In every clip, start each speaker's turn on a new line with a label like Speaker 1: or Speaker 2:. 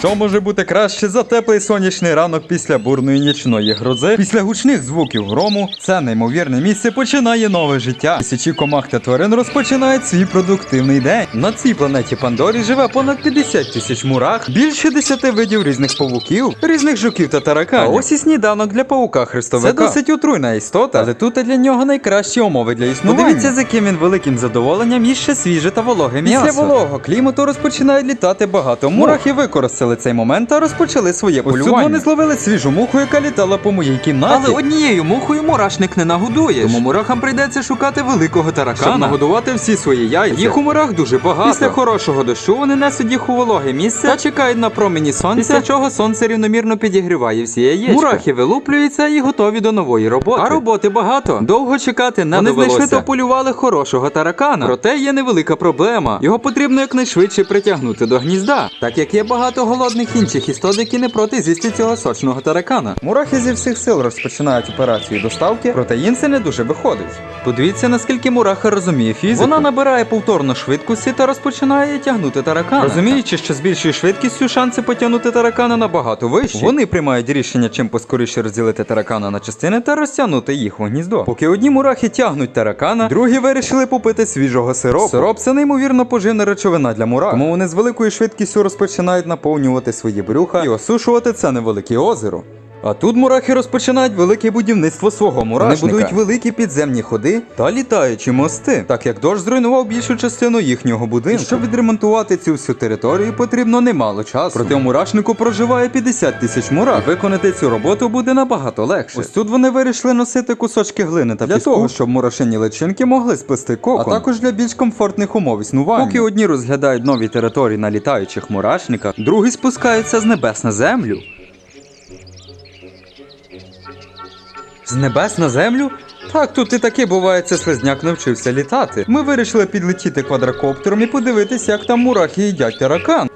Speaker 1: Що може бути краще за теплий сонячний ранок після бурної нічної грози? Після гучних звуків грому це неймовірне місце починає нове життя. Тисячі комах та тварин розпочинають свій продуктивний день. На цій планеті Пандорі живе понад 50 тисяч мурах, більше 10 видів різних павуків, різних жуків та тараканів. А ось і сніданок для паука хрестовика. Це досить отруйна істота, але тут для нього найкращі умови для існування. Подивіться, з яким він великим задоволенням їсть свіже та вологе м'ясо. Після вологого клімату розпочинають літати багато мух. Мурахи використали цей момент та розпочали своє полювання. Ось вони зловили свіжу муху, яка літала по моїй кімнаті.
Speaker 2: Але однією мухою мурашник не нагодуєш. Тому мурахам прийдеться шукати великого таракана.
Speaker 1: Щоб нагодувати всі свої яйця.
Speaker 2: Їх у мурах дуже багато.
Speaker 1: Після хорошого дощу вони несуть їх у вологе місце та чекають на промені сонця, після чого сонце рівномірно підігріває всі яєчка. Мурахи вилуплюються і готові до нової роботи.
Speaker 2: А роботи багато.
Speaker 1: Довго чекати не
Speaker 2: Вони
Speaker 1: довелося.
Speaker 2: знайшли та
Speaker 1: полювали хорошого таракана. Проте є невелика проблема. Його потрібно якнайшвидше притягнути до гнізда, так як є багато голодних інших істот, які не проти з'їсти цього сочного таракана. Мурахи зі всіх сил розпочинають операцію доставки, проте їм це не дуже виходить. Подивіться, наскільки мураха розуміє фізику. Вона набирає повторно швидкості та розпочинає тягнути таракана. Розуміючи, що з більшою швидкістю шанси потягнути таракана набагато вищі. Вони приймають рішення, чим поскоріше розділити таракана на частини та розтягнути їх у гніздо. Поки одні мурахи тягнуть таракана, другі вирішили попити свіжого сиропу. Сироп це неймовірно поживна речовина для мурах. Тому вони з великою швидкістю розпочинають наповнювати свої брюха і осушувати це невелике озеро. А тут мурахи розпочинають велике будівництво свого мурашника. Вони будують великі підземні ходи та літаючі мости, так як дощ зруйнував більшу частину їхнього будинку. І щоб відремонтувати цю всю територію, потрібно немало часу. Проте у мурашнику проживає 50 тисяч мурах. І виконати цю роботу буде набагато легше. Ось тут вони вирішили носити кусочки глини та для
Speaker 2: піску.
Speaker 1: того, щоб мурашині личинки могли сплести кокон, а також для більш комфортних умов існування. Поки одні розглядають нові території на літаючих мурашниках, другі спускаються з небес на землю. З небес на землю? Так, тут і таки буває, це слизняк навчився літати. Ми вирішили підлетіти квадрокоптером і подивитися, як там мурахи їдять таракан.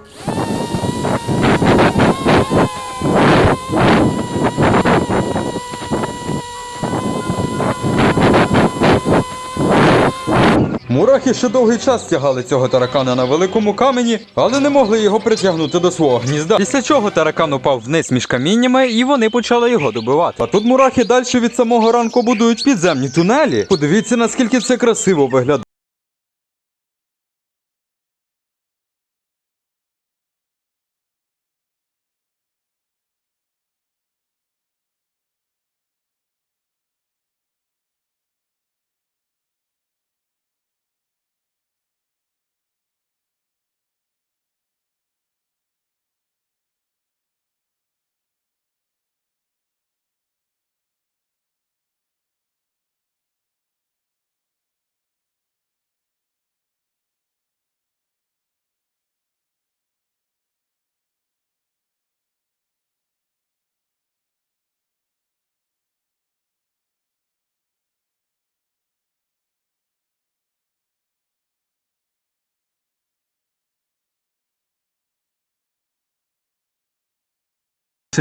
Speaker 1: Мурахи ще довгий час тягали цього таракана на великому камені, але не могли його притягнути до свого гнізда. Після чого таракан упав вниз між каміннями, і вони почали його добивати. А тут мурахи далі від самого ранку будують підземні тунелі. Подивіться, наскільки це красиво виглядає.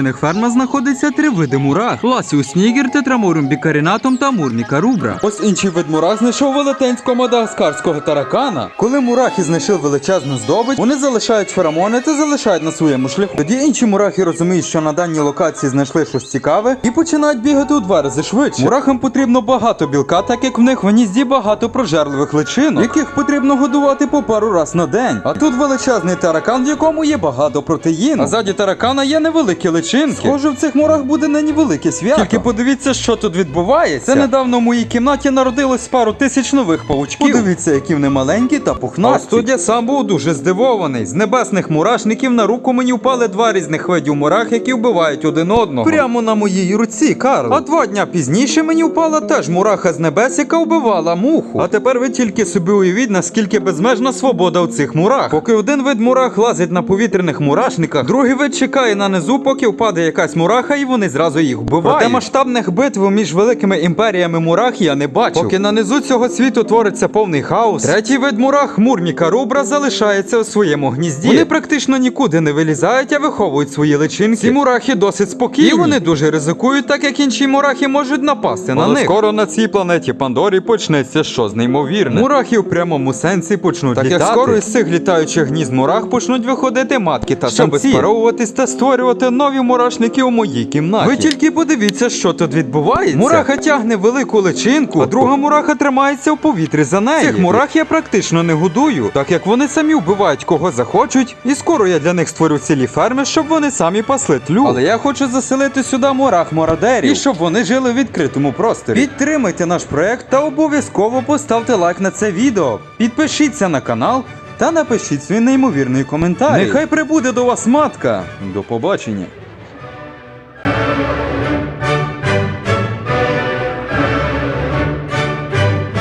Speaker 1: Ферма знаходиться три види мурах: Ласіус снігер, тетрамурум бікарінатум та мурніка рубра. Ось інший вид мурах знайшов велетенського мадагаскарського таракана. Коли мурахи знайшли величезну здобич, вони залишають феромони та залишають на своєму шляху. Тоді інші мурахи розуміють, що на даній локації знайшли щось цікаве, і починають бігати у два рази швидше. Мурахам потрібно багато білка, так як в них в гнізді багато прожерливих личинок, яких потрібно годувати по пару раз на день. А тут величезний таракан, в якому є багато протеїну. А ззаді таракана є невеликі личинки. Схоже, в цих мурах буде нині велике свято. Тільки подивіться, що тут відбувається. Це недавно в моїй кімнаті народилось пару тисяч нових павучків. Подивіться, які вони маленькі та пухнасті. А тут я сам був дуже здивований. З небесних мурашників на руку мені впали два різних видів мурах, які вбивають один одного. Прямо на моїй руці, Карл. А два дня пізніше мені впала теж мураха з небес, яка вбивала муху. А тепер ви тільки собі уявіть, наскільки безмежна свобода у цих мурах. Поки один вид мурах лазить на повітряних мурашниках, другий вид чекає на низу, поки падає якась мураха, і вони зразу їх вбивають. Проте масштабних битв між великими імперіями мурах я не бачу. Поки на низу цього світу твориться повний хаос. Третій вид мурах, мурміка рубра, залишається у своєму гнізді. Вони практично нікуди не вилізають, а виховують свої личинки. Ці мурахи досить спокійні. І вони дуже ризикують, так як інші мурахи можуть напасти на них. Скоро на цій планеті Пандорі почнеться щось неймовірне. Мурахи в прямому сенсі почнуть так
Speaker 2: літати.
Speaker 1: як скоро із цих літаючих гнізд мурах почнуть виходити матки та
Speaker 2: Щоб
Speaker 1: самці. спаровуватись та створювати нові мурашники у моїй кімнаті. Ви тільки подивіться, що тут відбувається. Мураха тягне велику личинку, а друга мураха тримається в повітрі за нею. Цих мурах я практично не годую, так як вони самі вбивають кого захочуть, і скоро я для них створю цілі ферми, щоб вони самі пасли тлю. Але я хочу заселити сюди мурах морадерів, і щоб вони жили в відкритому просторі. Підтримайте наш проект та обов'язково поставте лайк на це відео. Підпишіться на канал. Та напишіть свій неймовірний коментар. Нехай прибуде до вас матка. До побачення.